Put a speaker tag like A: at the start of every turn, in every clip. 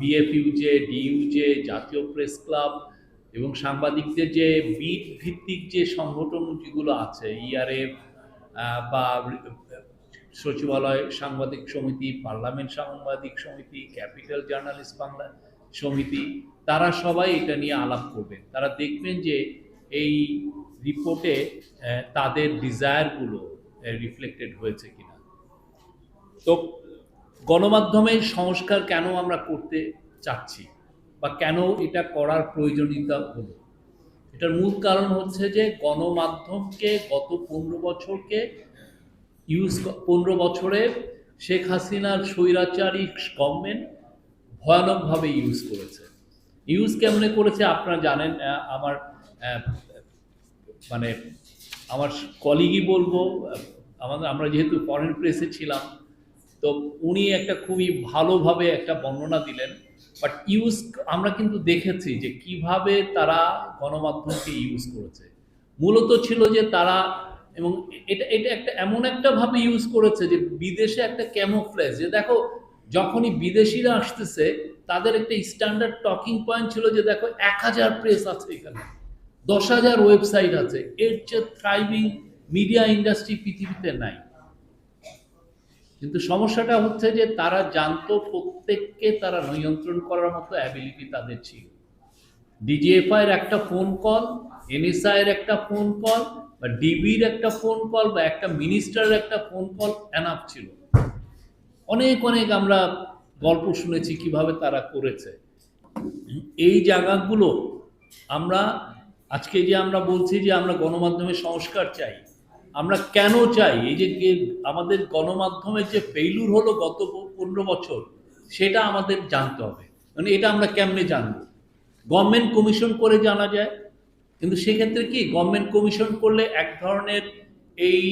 A: বিএফইউ যে ডিইউ যে জাতীয় প্রেস ক্লাব এবং সাংবাদিকদের যে বিট ভিত্তিক যে সংগঠন যেগুলো আছে ইআরএফ বা সচিবালয় সাংবাদিক সমিতি, পার্লামেন্ট সাংবাদিক সমিতি, ক্যাপিটাল জার্নালিস্ট বাংলা সমিতি, তারা সবাই এটা নিয়ে আলাপ করবেন। তারা দেখবেন যে এই রিপোর্টে তাদের ডিজায়ারগুলো রিফ্লেক্টেড হয়েছে কিনা। তো গণমাধ্যমের সংস্কার কেন আমরা করতে চাচ্ছি বা কেন এটা করার প্রয়োজনীয়তা হলো? এটার মূল কারণ হচ্ছে যে গণমাধ্যমকে গত পনেরো বছরকে ইউজ পনেরো বছরে শেখ হাসিনার স্বৈরাচারী গভর্নমেন্ট ভয়ানকভাবে ইউজ করেছে। ইউজ কেমনে করেছে আপনারা জানেন আমার মানে আমার কলিগই বলব আমাদের, আমরা যেহেতু ফরেন প্রেসে ছিলাম তো উনি একটা খুবই ভালোভাবে একটা বর্ণনা দিলেন। বাট ইউজ আমরা কিন্তু দেখেছি যে কীভাবে তারা গণমাধ্যমকে ইউজ করেছে। মূলত ছিল যে তারা, এবং এটা এটা একটা এমন একটা ভাবে ইউজ করেছে যে বিদেশে একটা ক্যামোফ্লেজ যে দেখো যখনই বিদেশিরা আসতেছে, তাদের একটা স্ট্যান্ডার্ড টকিং পয়েন্ট ছিল যে দেখো এক হাজার প্রেস আছে এখানে, দশ হাজার ওয়েবসাইট আছে। এর চেয়ে থ্রাইভিং মিডিয়া ইন্ডাস্ট্রি পৃথিবীতে নাই। কিন্তু সমস্যাটা হচ্ছে যে তারা জানতো প্রত্যেককে তারা নিয়ন্ত্রণ করার মতো অ্যাবিলিটি তাদের ছিল। ডিজিএফআই এর একটা ফোন কল এনএসআই এর একটা ফোন কল বা ডিবির একটা ফোন কল বা একটা মিনিস্টারের একটা ফোন কল এনাফ ছিল। অনেক অনেক আমরা গল্প শুনেছি কীভাবে তারা করেছে। এই জায়গাগুলো আমরা, আজকে যে আমরা বলছি যে আমরা গণমাধ্যমের সংস্কার চাই আমরা কেন চাই? এই যে আমাদের গণমাধ্যমের যে ফেইলুর হলো গত পনেরো বছর, সেটা আমাদের জানতে হবে। মানে এটা আমরা কেমনে জানব? গভর্নমেন্ট কমিশন করে জানা যায়। কিন্তু সেক্ষেত্রে কি? গভর্নমেন্ট কমিশন করলে এক ধরনের এই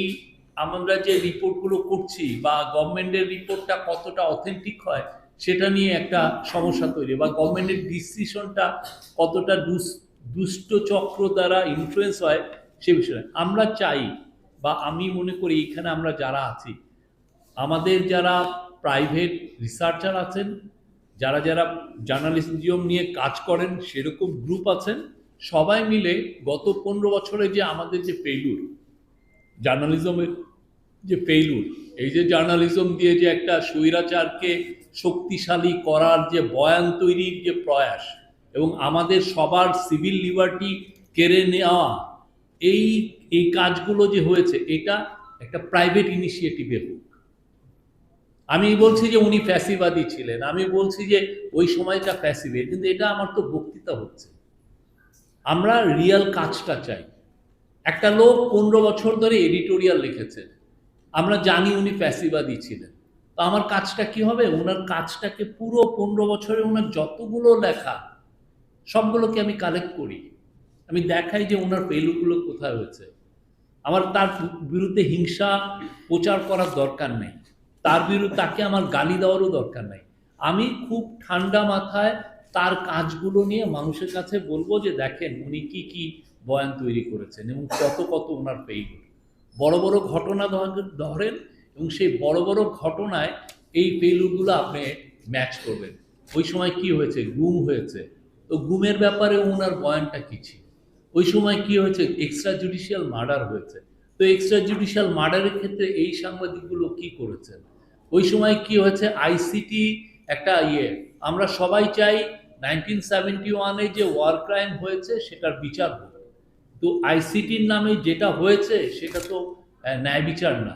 A: আমরা যে রিপোর্টগুলো করছি বা গভর্নমেন্টের রিপোর্টটা কতটা অথেন্টিক হয়, সেটা নিয়ে একটা সমস্যা তৈরি বা গভর্নমেন্টের ডিসিশনটা কতটা দুষ্ট চক্র দ্বারা ইনফ্লুয়েন্স হয়, সে বিষয়ে। আমরা চাই বা আমি মনে করি এখানে আমরা যারা আছি, আমাদের যারা প্রাইভেট রিসার্চার আছেন, যারা যারা জার্নালিজম নিয়ে কাজ করেন, সেরকম গ্রুপ আছেন, সবাই মিলে গত পনেরো বছরে যে আমাদের যে ফেইলুর জার্নালিজমের যে ফেইলুর এই যে জার্নালিজম দিয়ে যে একটা স্বৈরাচারকে শক্তিশালী করার যে বয়ান তৈরির যে প্রয়াস এবং আমাদের সবার সিভিল লিবার্টি কেড়ে নেওয়া এই এই কাজগুলো যে হয়েছে, এটা একটা প্রাইভেট ইনিশিয়েটিভের হোক। আমি বলছি যে উনি ফ্যাসিবাদী ছিলেন, আমি বলছি যে ওই সময়টা ফ্যাসিবের কিন্তু এটা আমার তো বক্তৃতা হচ্ছে। আমরা রিয়াল কাজটা চাই। একটা লোক পনেরো বছর ধরে এডিটোরিয়াল লিখেছে, আমরা জানি উনি ফ্যাসিবাদী ছিলেন। তো আমার কাজটা কি হবে? ওনার কাজটাকে পুরো পনেরো বছরে ওনার যতগুলো লেখা, সবগুলোকে আমি কালেক্ট করি। আমি দেখাই যে ওনার পেলুগুলো কোথায় হয়েছে। আমার তার বিরুদ্ধে হিংসা প্রচার করার দরকার নেই। তার বিরুদ্ধে তাকে আমার গালি দেওয়ারও দরকার নেই। আমি খুব ঠান্ডা মাথায় তার কাজগুলো নিয়ে মানুষের কাছে বলব যে দেখেন উনি কি কি বয়ান তৈরি করেছেন এবং কত কত ওনার ফেইলুর বড় বড় ঘটনা ধর- ধরেন এবং সেই বড় বড় ঘটনায় এই ফেইলুরগুলো আপনি ম্যাচ করবেন। ওই সময় কি হয়েছে? গুম হয়েছে। তো গুমের ব্যাপারে ওনার বয়ানটা কি ছিল? ওই সময় কি হয়েছে? এক্সট্রা জুডিশিয়াল মার্ডার হয়েছে। তো এক্সট্রা জুডিশিয়াল মার্ডারের ক্ষেত্রে এই সাংবাদিকগুলো কি করেছেন ওই সময় কি হয়েছে? আইসিটি একটা ইয়ে আমরা সবাই চাই নাইনটিন সেভেন্টি ওয়ানে যে ওয়ার ক্রাইম হয়েছে, সেটার বিচার হোক। তো আইসিটির নামে যেটা হয়েছে, সেটা তো ন্যায় বিচার না।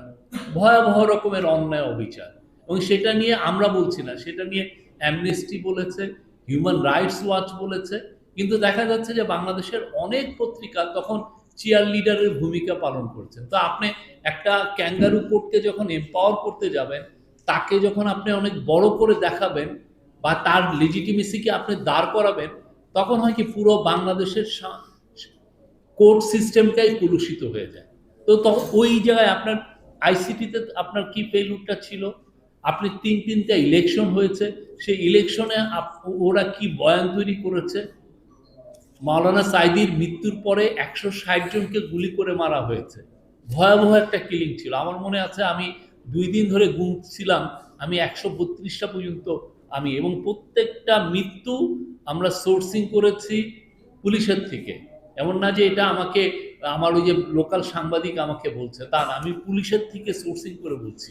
A: ভয়াবহ রকমের অন্যায় অবিচার। এবং সেটা নিয়ে আমরা বলছি না। সেটা নিয়ে অ্যামনেস্টি বলেছে হিউম্যান রাইটস ওয়াচ বলেছে কিন্তু দেখা যাচ্ছে যে বাংলাদেশের অনেক পত্রিকা তখন চিয়ার লিডারের ভূমিকা পালন করছেন। তো আপনি একটা ক্যাঙ্গারু কোর্টকে যখন এম্পাওয়ার করতে যাবেন, তাকে যখন আপনি অনেক বড় করে দেখাবেন বা তার লেজিটিমেসিকে আপনি দাঁড় করাবেন, তখন হয় কি পুরো বাংলাদেশের কোর্ট সিস্টেমটাই কলুষিত হয়ে যায়। তো তখন ওই জায়গায় আপনার আইসিটিতে আপনার কি ফেলুরটা ছিল? আপনি তিন তিনটা ইলেকশন হয়েছে, সেই ইলেকশনে ওরা কি বয়ান তৈরি করেছে? মাওলানা সাইদির মৃত্যুর পরে একশো ষাট জনকে গুলি করে মারা হয়েছে। ভয়াবহ একটা কিলিং ছিল। আমার মনে আছে আমি দুই দিন ধরে গুনছিলাম আমি একশো বত্রিশটা পর্যন্ত আমি এবং প্রত্যেকটা মৃত্যু আমরা সোর্সিং করেছি পুলিশের থেকে। এমন না যে এটা আমাকে, আমার ওই যে লোকাল সাংবাদিক আমাকে বলছে, তা না, আমি পুলিশের থেকে সোর্সিং করে বলছি।